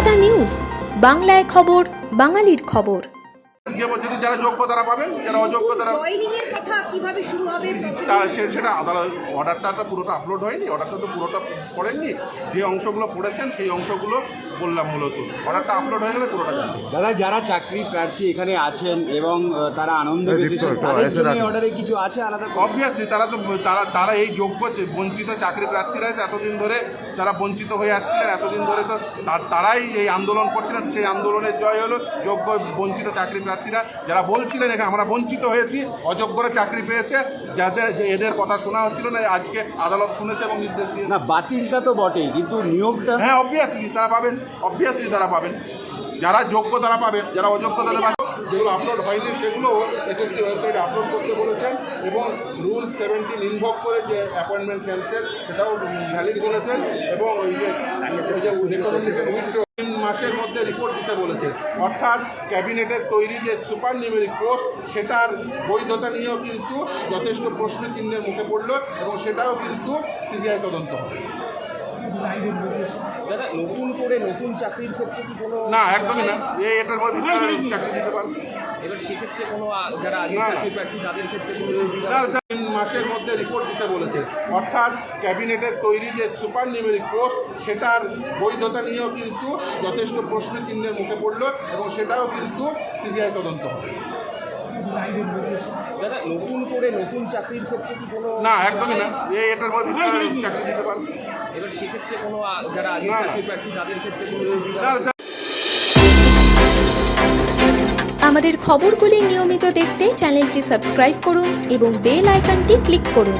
Kolkata news বাংলায় খবর বাঙালির খবর। যে যদি যারা যোগ্য তারা পাবেন যারা অযোগ্য তারা কথা কীভাবে শুরু হবে? তারা সেটা আদালত অর্ডারটা পুরোটা আপলোড হয়নি অর্ডারটা তো পুরোটা পড়েননি যে অংশগুলো পড়েছেন সেই অংশগুলো বললাম মূলত। অর্ডারটা আপলোড হয়ে গেলে পুরোটা জানতে দাদা যারা চাকরি প্রার্থী এখানে আছেন এবং তারা আনন্দ পেতেছেন তাদের জন্য অর্ডারে কিছু আছে আলাদা? অবভিয়াসলি তারা তো তারা তারা এই যোগ্য বঞ্চিত চাকরি প্রার্থীরা এতদিন ধরে তারা বঞ্চিত হয়ে আসছিলেন এতদিন ধরে তো তারাই এই আন্দোলন করছিলেন। সেই আন্দোলনের জয় হলো যোগ্য বঞ্চিত চাকরি প্রার্থীরা যারা বলছিলেন এখানে আমরা বঞ্চিত হয়েছি অযোগ্যরা চাকরি পেয়েছে যাদের এদের কথা শোনা হচ্ছিল না আজকে আদালত শুনেছে এবং নির্দেশ দিয়ে না বাতিলটা তো বটেই কিন্তু নিয়োগটা হ্যাঁ অবভিয়াসলি তারা পাবেন অবভিয়াসলি তারা পাবেন। যারা যোগ্য তারা পাবেন যারা অযোগ্য তারা পাবেন। যেগুলো আপলোড হয়নি, সেগুলো এসএসসি ওয়েবসাইটে আপলোড করতে বলেছেন এবং রুল সেভেন্টিন ইনভক করে যে অ্যাপয়েন্টমেন্ট ক্যান্সেল সেটাও ভ্যালিড বলেছেন এবং ওই যে তিন মাসের মধ্যে রিপোর্ট দিতে বলেছেন। অর্থাৎ ক্যাবিনেটের তৈরি যে সুপার নিউমেরিক পোস্ট সেটার বৈধতা নিয়েও কিন্তু যথেষ্ট প্রশ্ন চিহ্নের মুখে পড়ল এবং সেটাও কিন্তু সিবিআই তদন্ত হবে। দাদা নতুন করে নতুন চাকরির ক্ষেত্রে কি কোনো না একদমই না। এই এটার মধ্যে চাকরি দিতে পারবে। এবার সেক্ষেত্রে কোনো যারা আগে চাকরি প্রার্থী তাদের ক্ষেত্রে কোনো তিন মাসের মধ্যে রিপোর্ট দিতে বলেছে। অর্থাৎ ক্যাবিনেটের তৈরি যে সুপার নিউমেরিক পোস্ট সেটার বৈধতা নিয়েও কিন্তু যথেষ্ট প্রশ্ন চিহ্নের মুখে পড়ল এবং সেটাও কিন্তু সিবিআই তদন্ত হবে। দাদা নতুন করে নতুন চাকরির ক্ষেত্রে কি কোনো না একদমই না। এই এটার মধ্যে চাকরি দিতে পারবে। এবার সেক্ষেত্রে কোনো যারা আগে চাকরি প্রার্থী তাদের ক্ষেত্রে কোনো আমাদের খবরগুলি নিয়মিত দেখতে চ্যানেলটি সাবস্ক্রাইব করুন এবং বেল আইকনটি ক্লিক করুন।